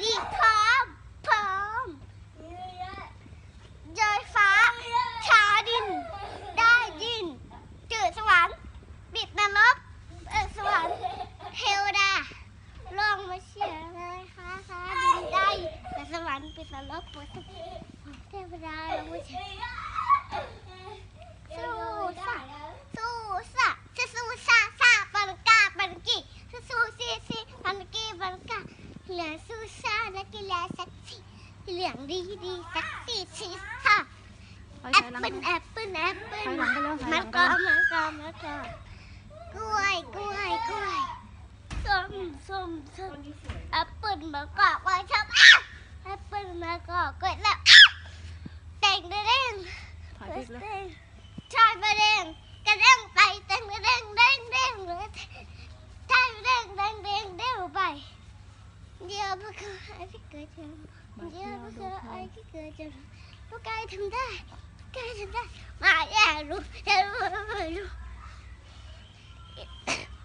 ดีพร้อมพร้อมเจยฟ้าชาดิน ได้ยินจืดสวรรค์ปิดนรกเออสวรรค์เทวดาลองมาเชียร์เลยค่ะค่ะดินได้แต่สวรรค์ปิดนรกปิดเทวดาลงมาเชียร์สู้สะสู้สะจะสู้ซาซาปันกาปันกีจะสู้ซีซีปันกีปันกา เหลือสู้ซาและกีฬาสักทีเหลืองดีดีสักทีชีค่ะถอยแอถปอยหลังเปิ้ลแอปเปิ้ลแอปเปิ้ลถอยหลังไปแล้วถอยหมะลังกไปอแล้วมะกอมะกอกล้วยกล้วยกล้วยส้มส้มส้มแอปเปิ้ลมะกอกไว้ชอบอ้าวแอปเปิ้ลมะกอกเกิดแล้วอ้าวเต่งเด้งถอยพลิกแล้วชาย 아직까지는 이제 무슨 아직까지는 똑같이 된다 똑같이 된다 마야로 대로로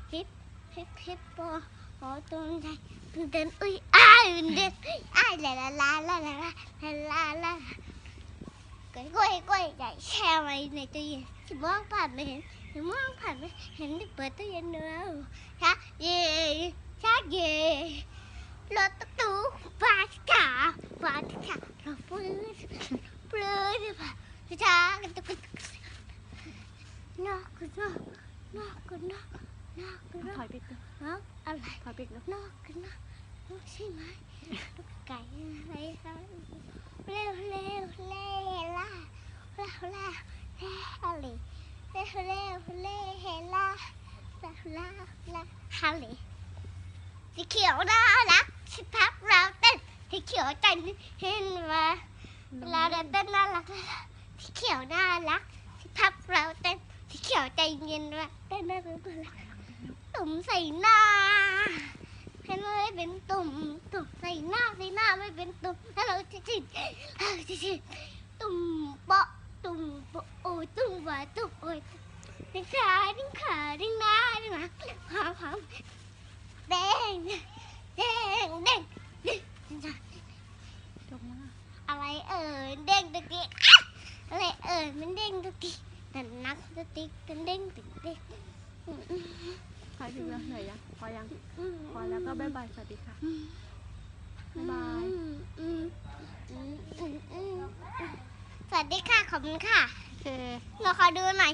힙힙힙힙 gì chỉ muốn phạt mình chỉ muốn phạt mình hình như bữa tôi gì nữa รถตุ๊กตุ๊กปลาขาปลาขาเราปลื้ดปลื้ดผ่าช้ากันตุกตุ๊กนอกกันนอกนอกกันนอกนอกกันนถอกยพลิกแล้วนอกอะไรถอยพลิกแล้วนอกกันนอกนอกใช่ไหมลูกไก่อะไรคะเร็วเร็วเร็วล่าเร็วเร็วเร็วฮัลโหลเร็วเร็วเร็วล่าเร็วล่าล่าฮัลโหลสีเขียวน่ารักชิพักเราเต้น สีเขียวใจเห็นว่าเวลาเราเต้นน่ารักสีเขียวน่ารักชิพักเราเต้นสีเขียวใจเย็นว่าเต้นน่ารักน่ารักตุ่มใส่หน้าให้ไม่เป็นตุ่มตุ่มใส่หน้าใส่หน้าไม่เป็นตุ่มถ้าเราจะจิตเราจะจิตตุ่มเปาะตุ่มเปาะโอ้ยตุ่มหวานตุ่มโอ้ยดิ้งขาดิ้งขาดิ้งหน้าดิ้งหลังหอมหอมแดงแดงแดงแดง จบแล้วอะไรเอ่ยเด้งตุ๊กติ๊กอะอะไรเอ่ยมันเด้งตุ๊กติ๊กแต่นักตุ๊กติ๊กกันเด้งตุ๊กติ๊กอืมอืมถอยพลิกแล้วเหนื่อยยังพอยังอืมพอแล้วก็บ๊ายบายสวัสดีค่ะอืมบ๊ายบายอืมอืมอืมอืมอืมสวัสดีค่ะขอบคุณค่ะโอเคเราขอดูหน่อย